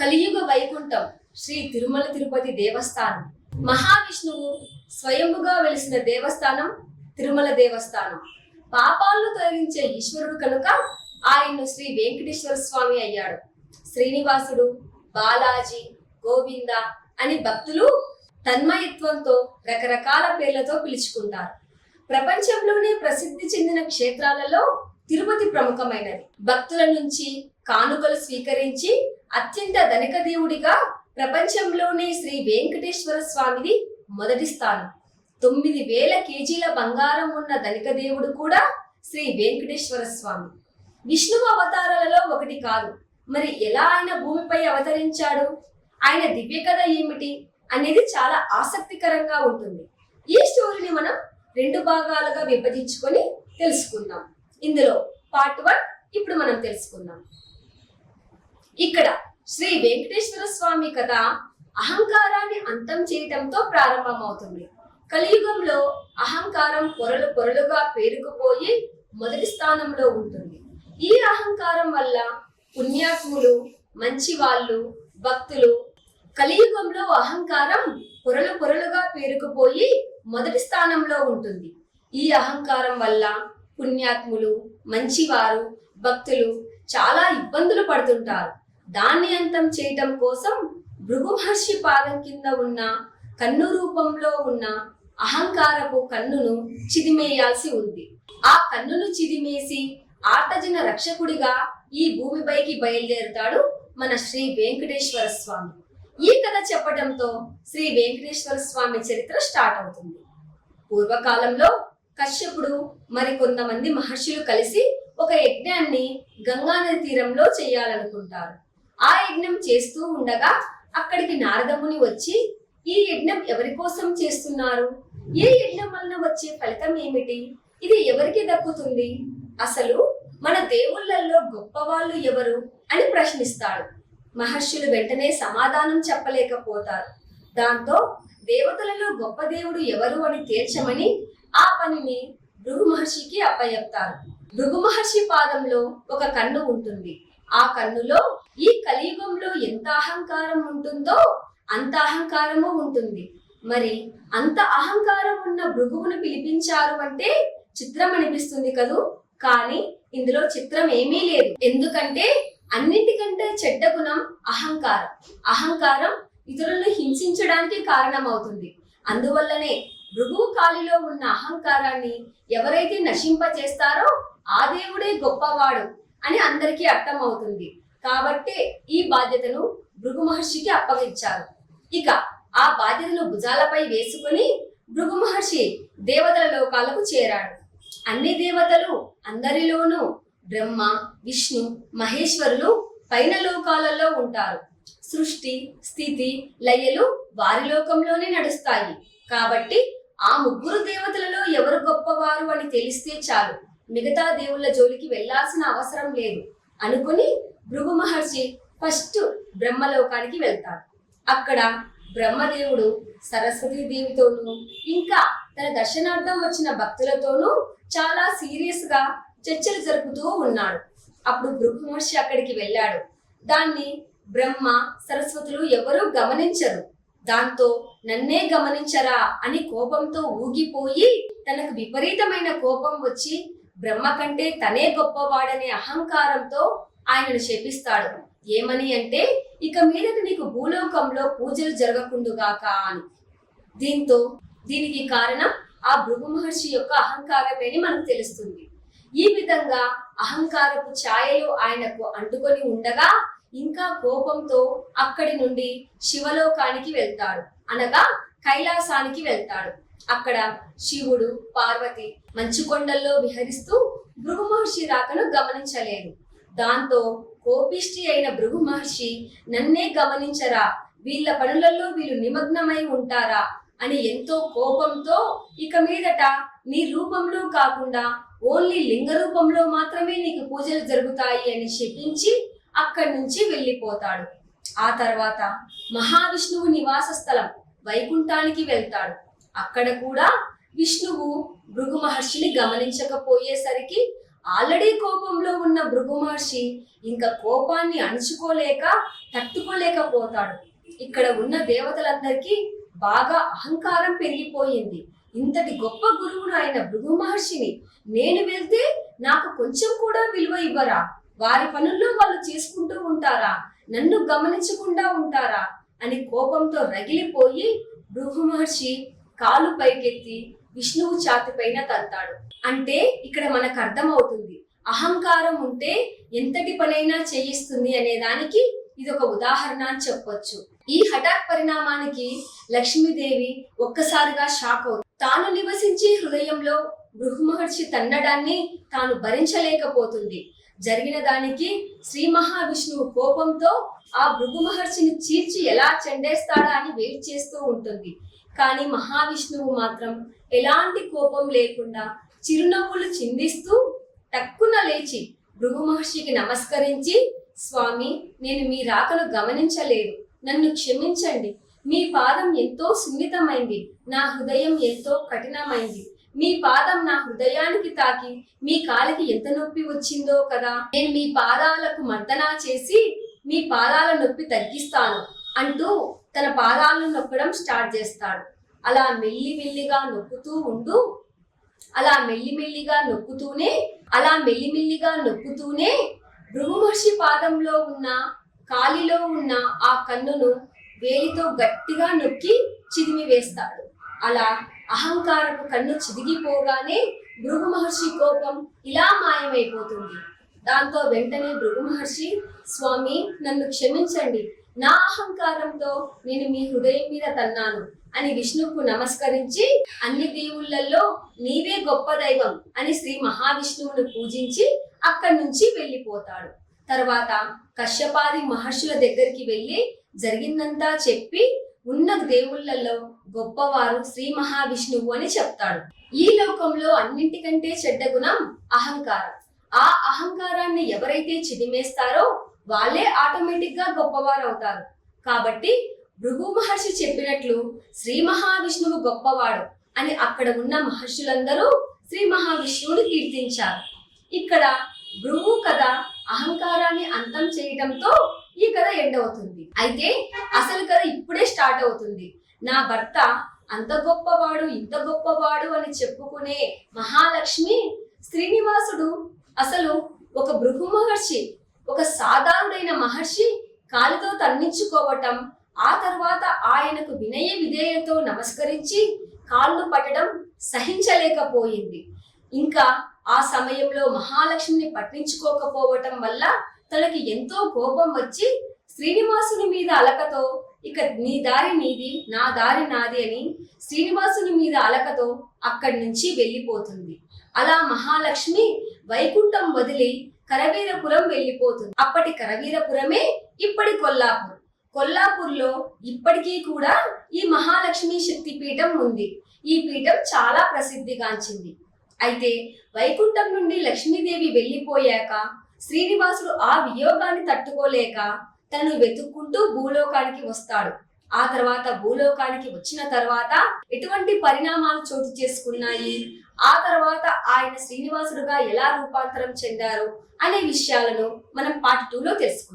కలియుగ వైకుంఠం శ్రీ తిరుమల తిరుపతి దేవస్థానం. మహావిష్ణువు స్వయంగా వెలిసిన దేవస్థానం తిరుమల దేవస్థానం. పాపాలను తొలగించే ఈశ్వరుడు కనుక ఆయన్ను శ్రీ వెంకటేశ్వర స్వామి అయ్యాడు. శ్రీనివాసుడు బాలాజీ గోవింద అని భక్తులు తన్మయత్వంతో రకరకాల పేర్లతో పిలుచుకుంటారు. ప్రపంచంలోనే ప్రసిద్ధి చెందిన క్షేత్రాలలో తిరుపతి ప్రముఖమైనది. భక్తుల నుంచి కానుకలు స్వీకరించి అత్యంత ధనిక దేవుడిగా ప్రపంచంలోనే శ్రీ వెంకటేశ్వర స్వామిది మొదటి స్థానం. తొమ్మిది వేల కేజీల బంగారం ఉన్న ధనిక దేవుడు కూడా శ్రీ వెంకటేశ్వర స్వామి. విష్ణువు అవతారాలలో ఒకటి కాదు. మరి ఎలా ఆయన భూమిపై అవతరించాడు? ఆయన దివ్య కథ ఏమిటి అనేది చాలా ఆసక్తికరంగా ఉంటుంది. ఈ స్టోరీని మనం రెండు భాగాలుగా విభజించుకొని తెలుసుకుందాం. ఇందులో పార్ట్ వన్ ఇప్పుడు మనం తెలుసుకుందాం. ఇక్కడ శ్రీ వెంకటేశ్వర స్వామి కథ అహంకారాన్ని అంతం చేయటంతో ప్రారంభమవుతుంది. కలియుగంలో అహంకారం పొరలు పొరలుగా పేరుకుపోయి మొదటి స్థానంలో ఉంటుంది. ఈ అహంకారం వల్ల పుణ్యాత్ములు మంచి వాళ్ళు భక్తులు కలియుగంలో అహంకారం పొరలు పొరలుగా పేరుకుపోయి మొదటి స్థానంలో ఉంటుంది. ఈ అహంకారం వల్ల పుణ్యాత్ములు మంచివారు భక్తులు చాలా ఇబ్బందులు పడుతుంటారు. దాన్ని అంతం చేయటం కోసం భృగు మహర్షి పాదం కింద ఉన్న కన్ను రూపంలో ఉన్న అహంకారపు కన్నును చిదిమేయాల్సి ఉంది. ఆ కన్నును చిదిమేసి ఆటజన రక్షకుడిగా ఈ భూమిపైకి బయలుదేరుతాడు మన శ్రీ వెంకటేశ్వర స్వామి. ఈ కథ చెప్పడంతో శ్రీ వెంకటేశ్వర స్వామి చరిత్ర స్టార్ట్ అవుతుంది. పూర్వకాలంలో కశ్యపుడు మరి కొంతమంది మహర్షులు కలిసి ఒక యజ్ఞాన్ని గంగానది తీరంలో చేయాలనుకుంటారు. ఆ యజ్ఞం చేస్తూ ఉండగా అక్కడికి నారదముని వచ్చి ఈ యజ్ఞం ఎవరి కోసం చేస్తున్నారు? ఈ యజ్ఞం వలన వచ్చే ఫలితం ఏమిటి? ఇది ఎవరికి దక్కుతుంది? అసలు మన దేవుళ్ళల్లో గొప్పవాళ్ళు ఎవరు? అని ప్రశ్నిస్తాడు. మహర్షులు వెంటనే సమాధానం చెప్పలేకపోతారు. దాంతో దేవతలలో గొప్ప దేవుడు ఎవరు అని తేల్చమని ఆ పనిని భృగు మహర్షికి అప్పచెప్తారు. భృగు మహర్షి పాదంలో ఒక కన్ను ఉంటుంది. ఆ కన్నులో ఈ కలియుగంలో ఎంత అహంకారం ఉంటుందో అంత అహంకారము ఉంటుంది. మరి అంత అహంకారం ఉన్న భృగువును పిలిపించారు అంటే చిత్రం అనిపిస్తుంది కదూ? కానీ ఇందులో చిత్రం ఏమీ లేదు. ఎందుకంటే అన్నిటికంటే చెడ్డ గుణం అహంకారం. అహంకారం ఇతరులను హింసించడానికి కారణమవుతుంది. అందువల్లనే భృగువు కాలిలో ఉన్న అహంకారాన్ని ఎవరైతే నశింపచేస్తారో ఆ దేవుడే గొప్పవాడు అని అందరికీ అర్థమవుతుంది. కాబట్టే ఈ బాధ్యతను భృగు మహర్షికి అప్పగించారు. ఇక ఆ బాధ్యతను భుజాలపై వేసుకుని భృగు మహర్షి దేవతల లోకాలకు చేరాడు. అన్ని దేవతలు అందరిలోనూ బ్రహ్మ విష్ణు మహేశ్వరులు పైన లోకాలలో ఉంటారు. సృష్టి స్థితి లయలు వారి లోకంలోనే నడుస్తాయి. కాబట్టి ఆ ముగ్గురు దేవతలలో ఎవరు గొప్పవారు అని తెలిస్తే చాలు. మిగతా దేవుళ్ళ జోలికి వెళ్ళాల్సిన అవసరం లేదు. అనుకుని భృగు మహర్షి ఫస్ట్ బ్రహ్మలోకానికి వెళ్తాడు. అక్కడ బ్రహ్మదేవుడు సరస్వతీ దేవితోనూ ఇంకా తన దర్శనార్థం వచ్చిన భక్తులతోనూ చాలా సీరియస్గా చర్చలు జరుపుతూ ఉన్నాడు. అప్పుడు భృగు మహర్షి అక్కడికి వెళ్ళాడు. దాన్ని బ్రహ్మ సరస్వతులు ఎవరూ గమనించరు. దాంతో నన్నే గమనించరా అని కోపంతో ఊగిపోయి తనకు విపరీతమైన కోపం వచ్చి బ్రహ్మ కంటే తనే గొప్పవాడనే అహంకారంతో ఆయనను శపిస్తాడు. ఏమని అంటే ఇక మీదకి నీకు భూలోకంలో పూజలు జరగకుండుగాక అని. దీంతో దీనికి కారణం ఆ భృగు మహర్షి యొక్క అహంకారమేని మనకు తెలుస్తుంది. ఈ విధంగా అహంకారపు ఛాయలు ఆయనకు అంటుకొని ఉండగా ఇంకా కోపంతో అక్కడి నుండి శివలోకానికి వెళ్తాడు. అనగా కైలాసానికి వెళ్తాడు. అక్కడ శివుడు పార్వతి మంచు కొండల్లో విహరిస్తూ భృగు మహర్షి రాకను గమనించలేదు. దాంతో కోపిష్టి అయిన భృగు మహర్షి నన్నే గమనించరా? వీళ్ళ పనులలో వీళ్ళు నిమగ్నమై ఉంటారా? అని ఎంతో కోపంతో ఇక మీదట నీ రూపంలో కాకుండా ఓన్లీ లింగ రూపంలో మాత్రమే నీకు పూజలు జరుగుతాయి అని శపించి అక్కడి నుంచి వెళ్ళిపోతాడు. ఆ తర్వాత మహావిష్ణువు నివాస స్థలం వైకుంఠానికి వెళ్తాడు. అక్కడ కూడా విష్ణువు భృగు మహర్షిని గమనించకపోయేసరికి ఆల్రెడీ కోపంలో ఉన్న భృగు మహర్షి ఇంకా కోపాన్ని అణుచుకోలేక తట్టుకోలేకపోతాడు. ఇక్కడ ఉన్న దేవతలందరికీ బాగా అహంకారం పెరిగిపోయింది. ఇంతటి గొప్ప గురువును ఆయన భృగు మహర్షిని నేను వెళ్తే నాకు కొంచెం కూడా విలువ ఇవ్వరా? వారి పనుల్లో వాళ్ళు చేసుకుంటూ ఉంటారా? నన్ను గమనించకుండా ఉంటారా? అని కోపంతో రగిలిపోయి భృగు మహర్షి కాలు పైకెత్తి విష్ణువు ఛాతిపైన తల్తాడు అంటే ఇక్కడ మనకు అర్థమవుతుంది అహంకారం ఉంటే ఎంతటి పనైనా చేయిస్తుంది అనే దానికి ఇది ఒక ఉదాహరణ అని చెప్పొచ్చు. ఈ హఠాత్ పరిణామానికి లక్ష్మీదేవి ఒక్కసారిగా షాక్ అవుతుంది. తాను నివసించే హృదయంలో బృహ మహర్షి తన్నడాన్ని తాను భరించలేకపోతుంది. జరిగిన దానికి శ్రీ మహావిష్ణువు కోపంతో ఆ భృగు మహర్షిని చీల్చి ఎలా చెండేస్తాడా అని వెయిట్ చేస్తూ ఉంటుంది. కానీ మహావిష్ణువు మాత్రం ఎలాంటి కోపం లేకుండా చిరునవ్వులు చిందిస్తూ టక్కున లేచి భృగు మహర్షికి నమస్కరించి స్వామి నేను మీ రాకను గమనించలేదు. నన్ను క్షమించండి. మీ పాదం ఎంతో సున్నితమైంది. నా హృదయం ఎంతో కఠినమైంది. మీ పాదం నా హృదయానికి తాకి మీ కాలికి ఎంత నొప్పి వచ్చిందో కదా. నేను మీ పాదాలకు మర్దనా చేసి మీ పాదాల నొప్పి తగ్గిస్తాను అంటూ తన పాదాలను నొక్కడం స్టార్ట్ చేస్తాడు. అలా మెల్లి మెల్లిగా నొక్కుతూ ఉండు అలా మెల్లిమెల్లిగా నొక్కుతూనే అలా మెల్లిమెల్లిగా నొక్కుతూనే భృగుమహర్షి పాదంలో ఉన్న కాలిలో ఉన్న ఆ కన్నును వేలితో గట్టిగా నొక్కి చిదిమి వేస్తాడు. అలా అహంకారపు కన్ను చిదిగిపోగానే భృగు మహర్షి కోపం ఇలా మాయమైపోతుంది. దాంతో వెంటనే భృగు మహర్షి స్వామి నన్ను క్షమించండి. నా అహంకారంతో నేను మీ హృదయం మీద తన్నాను అని విష్ణువుకు నమస్కరించి అన్ని దేవుళ్ళల్లో నీవే గొప్ప దైవం అని శ్రీ మహావిష్ణువును పూజించి అక్కడి నుంచి వెళ్ళిపోతాడు. తర్వాత కశ్యపాది మహర్షుల దగ్గరికి వెళ్ళి జరిగిందంతా చెప్పి ఉన్న దేవుళ్ళల్లో గొప్పవారు శ్రీ మహావిష్ణువు అని చెప్తాడు. ఈ లోకంలో అన్నింటికంటే చెడ్డ గుణం అహంకారం. ఆ అహంకారాన్ని ఎవరైతే చిదిమేస్తారో వాళ్ళే ఆటోమేటిక్గా గొప్పవారు అవుతారు కాబట్టి భృగు మహర్షి చెప్పినట్లు శ్రీ మహావిష్ణువు గొప్పవాడు అని అక్కడ ఉన్న మహర్షులందరూ శ్రీ మహావిష్ణువుని కీర్తించారు. ఇక్కడ భృగు కథ అహంకారాన్ని అంతం చేయటంతో ఈ కథ ఎండ్ అవుతుంది. అయితే అసలు కథ ఇప్పుడే స్టార్ట్ అవుతుంది. నా భర్త అంత గొప్పవాడు ఇంత గొప్పవాడు అని చెప్పుకునే మహాలక్ష్మి శ్రీనివాసుడు అసలు ఒక భృగు మహర్షి ఒక సాధారణమైన మహర్షి కాలితో తన్నించుకోవటం ఆ తర్వాత ఆయనకు వినయ విధేయతో నమస్కరించి కాళ్ళు పట్టడం సహించలేకపోయింది. ఇంకా ఆ సమయంలో మహాలక్ష్మిని పట్టించుకోకపోవటం వల్ల తనకి ఎంతో కోపం వచ్చి శ్రీనివాసుని మీద అలకతో ఇక నీ దారి నీది నా దారి నాది అని శ్రీనివాసుని మీద అలకతో అక్కడి నుంచి వెళ్ళిపోతుంది. అలా మహాలక్ష్మి వైకుంఠం వదిలి కరవీరపురం వెళ్ళిపోతుంది. అప్పటి కరవీరపురమే ఇప్పటి కొల్లాపూర్. కొల్లాపూర్లో ఇప్పటికీ కూడా ఈ మహాలక్ష్మి శక్తి పీఠం ఉంది. ఈ పీఠం చాలా ప్రసిద్ధిగాంచింది. అయితే వైకుంఠం నుండి లక్ష్మీదేవి వెళ్ళిపోయాక శ్రీనివాసుడు ఆ వియోగాన్ని తట్టుకోలేక తను వెతుక్కుంటూ భూలోకానికి వస్తాడు. ఆ తర్వాత భూలోకానికి వచ్చిన తర్వాత ఎటువంటి పరిణామాలు చోటు చేసుకున్నాయి? ఆ తర్వాత ఆయన శ్రీనివాసుడుగా ఎలా రూపాంతరం చెందారు? అనే విషయాలను మనం పార్ట్ టూలో తెలుసుకుందాం.